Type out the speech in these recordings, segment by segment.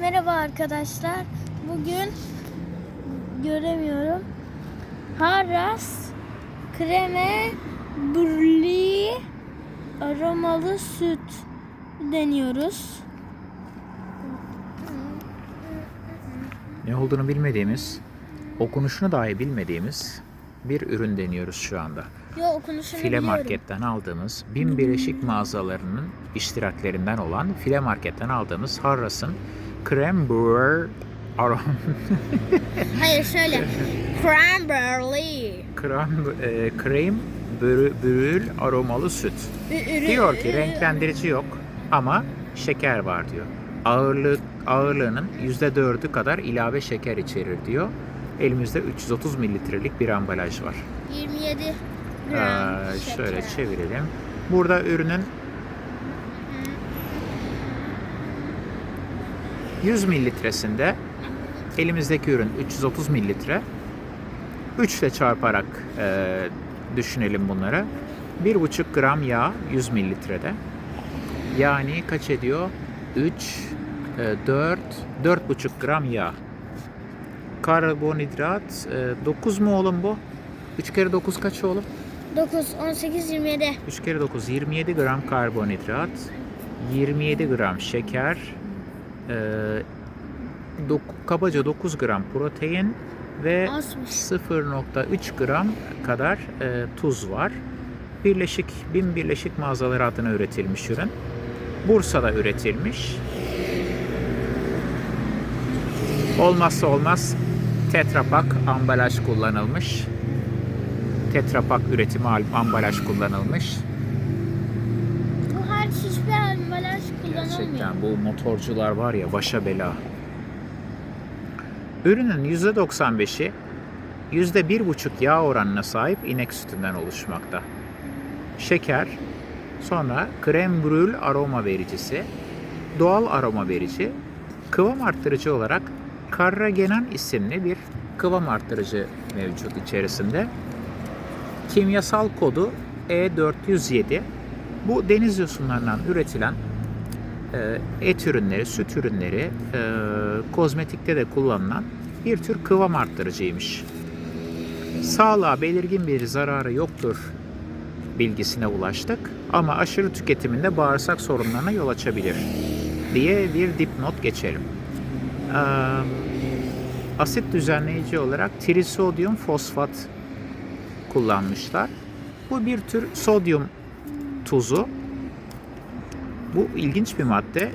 Merhaba arkadaşlar. Bugün göremiyorum. Haras kreme brûlée aromalı süt deniyoruz. Ne olduğunu bilmediğimiz, okunuşunu dahi bilmediğimiz bir ürün deniyoruz şu anda. Yo okunuşunu File biliyorum. Market'ten aldığımız, bin birleşik mağazalarının iştiraklerinden olan File Market'ten aldığımız Harras'ın Brewer arom Hayır şöyle. Cranberry. Creme, e, Creme Brû- Brûl aromalı süt. Diyor ki renklendirici yok ama şeker var diyor. Ağırlık ağırlığının %4'ü kadar ilave şeker içerir diyor. Elimizde 330 mililitrelik bir ambalaj var. 27 Ee, gram şöyle şeker. çevirelim. Burada ürünün 100 mililitresinde elimizdeki ürün 330 mililitre. 3 ile çarparak e, düşünelim bunları. 1,5 gram yağ 100 mililitrede. Yani kaç ediyor? 3, e, 4, 4,5 gram yağ. Karbonhidrat e, 9 mu oğlum bu? 3 kere 9 kaç oğlum? 9, 18, 27. 3 kere 9 27 gram karbonhidrat, 27 gram şeker, e, dok- kabaca 9 gram protein ve Azmış. 0.3 gram kadar e, tuz var. Birleşik Bin Birleşik Mağazaları adına üretilmiş ürün. Bursa'da üretilmiş. Olmazsa olmaz Tetra Pak ambalaj kullanılmış. Tetra Pak üretimi al- ambalaj kullanılmış. Bu hariç hiçbir ambalaj kullanılmıyor. Gerçekten bu motorcular var ya başa bela. Ürünün %95'i %1,5 yağ oranına sahip inek sütünden oluşmakta. Şeker, sonra krem brül aroma vericisi, doğal aroma verici, kıvam arttırıcı olarak Carrageenan isimli bir kıvam arttırıcı mevcut içerisinde. Kimyasal kodu E407. Bu deniz yosunlarından üretilen et ürünleri, süt ürünleri, e, kozmetikte de kullanılan bir tür kıvam arttırıcıymış. Sağlığa belirgin bir zararı yoktur bilgisine ulaştık ama aşırı tüketiminde bağırsak sorunlarına yol açabilir diye bir dipnot geçelim. Ee, asit düzenleyici olarak trisodyum fosfat kullanmışlar. Bu bir tür sodyum tuzu. Bu ilginç bir madde.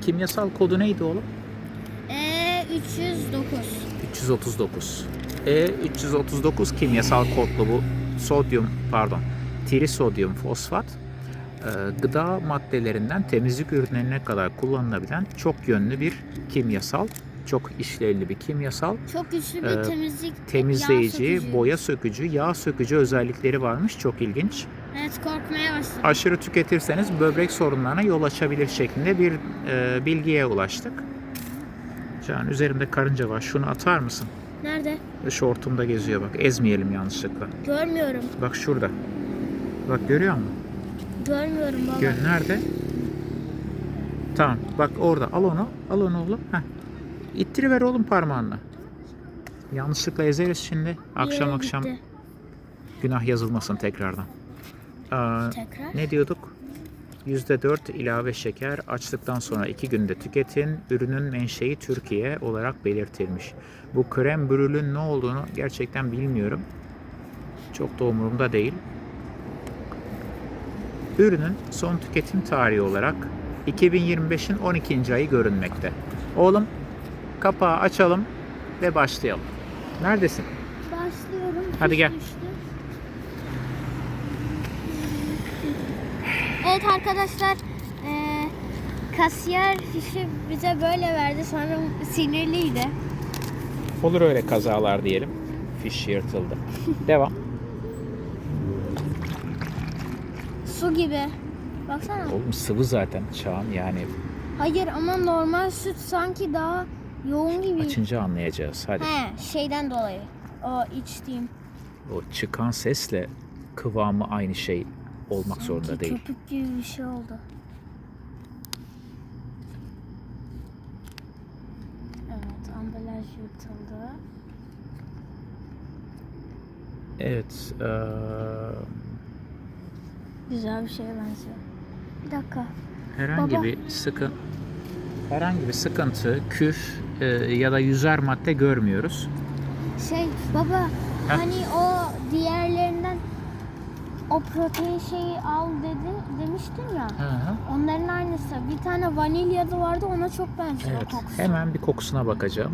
Kimyasal kodu neydi oğlum? E 309. 339. E339 kimyasal kodlu bu sodyum pardon trisodyum fosfat e, gıda maddelerinden temizlik ürünlerine kadar kullanılabilen çok yönlü bir kimyasal, çok işlevli bir kimyasal, Çok güçlü bir Ee, temizlik yağ temizleyici, sökücü. boya sökücü, yağ sökücü özellikleri varmış. Çok ilginç. Evet korkmaya başladım. Aşırı tüketirseniz böbrek sorunlarına yol açabilir şeklinde bir e, bilgiye ulaştık. Can üzerimde karınca var. Şunu atar mısın? Nerede? Şortumda geziyor bak. Ezmeyelim yanlışlıkla. Görmüyorum. Bak şurada. Bak görüyor musun? Görmüyorum baba. Gö nerede? Tamam. Bak orada. Al onu. Al onu oğlum. Heh. İttiriver oğlum parmağınla. Yanlışlıkla ezeriz şimdi. Akşam Yere akşam gitti. günah yazılmasın tekrardan. Aa, Tekrar. ne diyorduk? %4 ilave şeker açtıktan sonra 2 günde tüketin. Ürünün menşei Türkiye olarak belirtilmiş. Bu krem brülün ne olduğunu gerçekten bilmiyorum. Çok da umurumda değil. Ürünün son tüketim tarihi olarak 2025'in 12. ayı görünmekte. Oğlum kapağı açalım ve başlayalım. Neredesin? Başlıyorum. Hadi gel. düştü. Evet arkadaşlar eee, kasiyer fişi bize böyle verdi sonra sinirliydi. Olur öyle kazalar diyelim. Fiş yırtıldı. Devam. Su gibi. Baksana. Oğlum sıvı zaten Çağan yani Hayır ama normal süt sanki daha yoğun gibi. açınca anlayacağız. Hadi. He şeyden dolayı. O içtiğim. O çıkan sesle kıvamı aynı şey olmak zorunda Sanki değil. Köpük gibi bir şey oldu. yutuldu. Evet. eee, Güzel bir şeye benziyor. Bir dakika. herhangi Baba. bir sıkın herhangi bir sıkıntı, küf eee, ya da yüzer madde görmüyoruz. Şey baba Ha? hani o diğerlerinden o protein şeyi al dedi demiştin ya. Hı hı. Onların aynısı. Bir tane vanilyalı vardı ona çok benziyor Evet. kokusu. Hemen bir kokusuna bakacağım.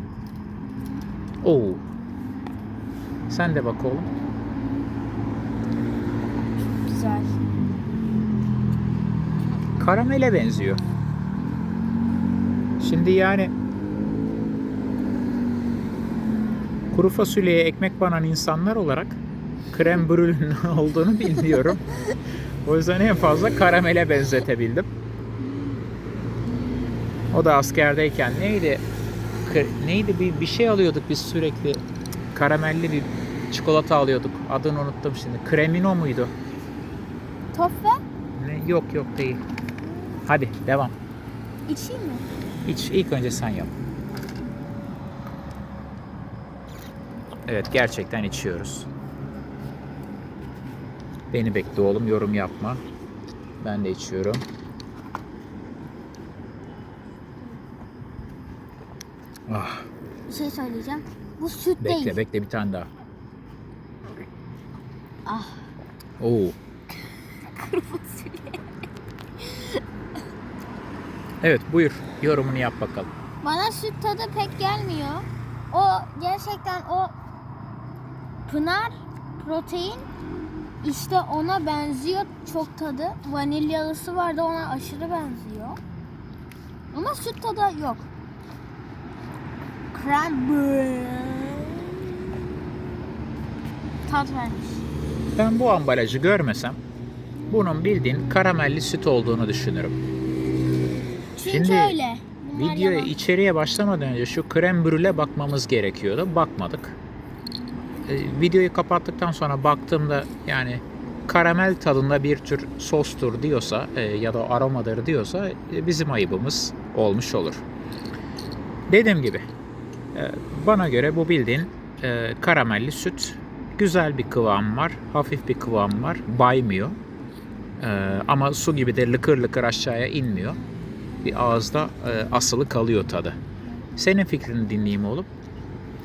Oo. Sen de bak oğlum. Güzel. Karamele benziyor. Şimdi yani kuru fasulyeye ekmek banan insanlar olarak krem brülün ne olduğunu bilmiyorum. o yüzden en fazla karamele benzetebildim. O da askerdeyken neydi? Neydi bir, bir şey alıyorduk biz sürekli. Karamelli bir çikolata alıyorduk. Adını unuttum şimdi. Kremino muydu? Toffe Ne? Yok yok değil. Hadi devam. içeyim mi? İç, ilk önce sen yap. Evet gerçekten içiyoruz. Beni bekle oğlum yorum yapma. Ben de içiyorum. Ah, Bir şey söyleyeceğim. Bu süt bekle değil. bekle bir tane daha. Ah. Oo. Evet buyur yorumunu yap bakalım. Bana süt tadı pek gelmiyor. O gerçekten o Pınar protein işte ona benziyor çok tadı. Vanilyalısı vardı ona aşırı benziyor. Ama süt tadı yok. Cranberry. Tat vermiş. Ben bu ambalajı görmesem bunun bildiğin karamelli süt olduğunu düşünürüm. Çünkü Şimdi öyle. Bunlar Videoya yalan. içeriye başlamadan önce şu krem brüle bakmamız gerekiyordu. Bakmadık. Ee, videoyu kapattıktan sonra baktığımda yani karamel tadında bir tür sostur diyorsa e, ya da aromadır diyorsa e, bizim ayıbımız olmuş olur. Dediğim gibi e, bana göre bu bildiğin e, karamelli süt. Güzel bir kıvam var. Hafif bir kıvam var. Baymıyor. E, ama su gibi de lıkır lıkır aşağıya inmiyor bir ağızda e, asılı kalıyor tadı. Senin fikrini dinleyeyim oğlum.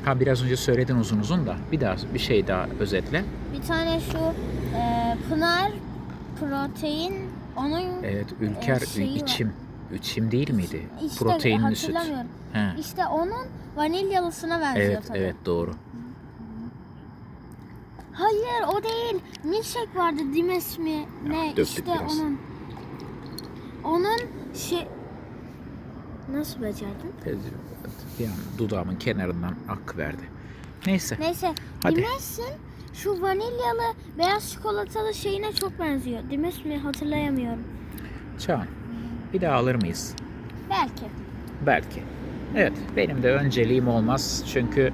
Ha biraz önce söyledin uzun uzun da bir daha bir şey daha özetle. Bir tane şu e, Pınar protein onun Evet Ülker E, şeyi var. içim. İçim değil miydi? işte Proteinli süt. He. İşte onun vanilyalısına benziyor Evet tadı. evet doğru. Hayır o değil. Milkshake vardı Dimes mi? Ne döktük işte biraz. onun. Onun şey Nasıl becerdin? Bir an dudağımın kenarından ak verdi. Neyse. Neyse. Hadi. Dimes'in şu vanilyalı beyaz çikolatalı şeyine çok benziyor. Dimes mi hatırlayamıyorum. Çağan. Bir daha alır mıyız? Belki. Belki. Evet benim de önceliğim olmaz çünkü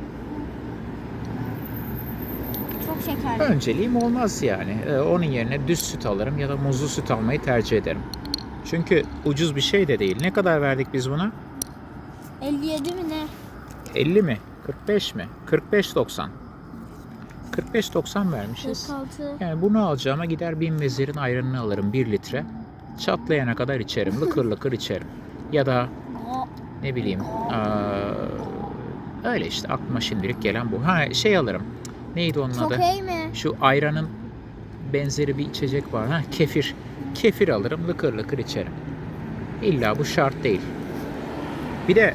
Çok şekerli. Önceliğim olmaz yani. Ee, onun yerine düz süt alırım ya da muzlu süt almayı tercih ederim. Çünkü ucuz bir şey de değil. Ne kadar verdik biz buna? 57 mi ne? 50 mi? 45 mi? 45.90. 45.90 vermişiz. 46. Yani bunu alacağıma gider bin vezirin ayranını alırım 1 litre. Çatlayana kadar içerim. Lıkır lıkır içerim. Ya da ne bileyim aa, öyle işte aklıma şimdilik gelen bu. Ha şey alırım. Neydi onun çok adı? mi? Şu ayranın benzeri bir içecek var. Ha, kefir. Kefir alırım, lıkır lıkır içerim. İlla bu şart değil. Bir de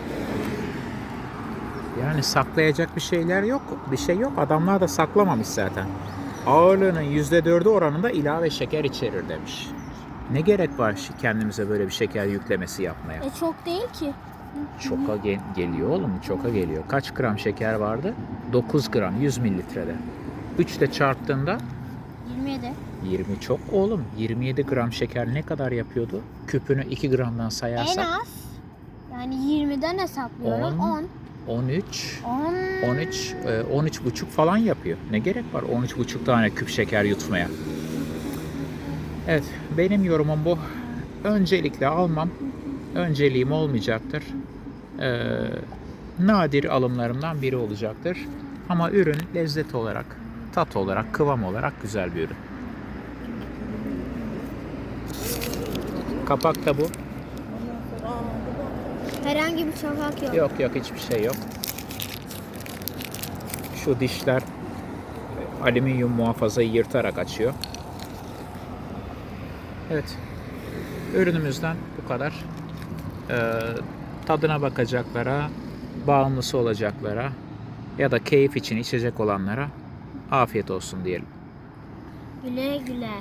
yani saklayacak bir şeyler yok. Bir şey yok. Adamlar da saklamamış zaten. Ağırlığının %4'ü oranında ilave şeker içerir demiş. Ne gerek var kendimize böyle bir şeker yüklemesi yapmaya? E çok değil ki. Çoka gel- geliyor oğlum, çoka geliyor. Kaç gram şeker vardı? 9 gram 100 mililitrede. 3 ile çarptığında 27. 20 çok oğlum. 27 gram şeker ne kadar yapıyordu? Küpünü 2 gramdan En sayarsak az. Yani 20'den hesaplıyorum. On. 10. 13 10. 13 e, 13 buçuk falan yapıyor. Ne gerek var 13 buçuk tane küp şeker yutmaya? Evet, benim yorumum bu. Öncelikle almam. Önceliğim olmayacaktır. Ee, nadir alımlarımdan biri olacaktır. Ama ürün lezzet olarak, tat olarak, kıvam olarak güzel bir ürün. Kapak da bu. Herhangi bir çapak yok. Yok yok hiçbir şey yok. Şu dişler alüminyum muhafazayı yırtarak açıyor. Evet. Ürünümüzden bu kadar. Ee, tadına bakacaklara, bağımlısı olacaklara ya da keyif için içecek olanlara afiyet olsun diyelim. Güle güle.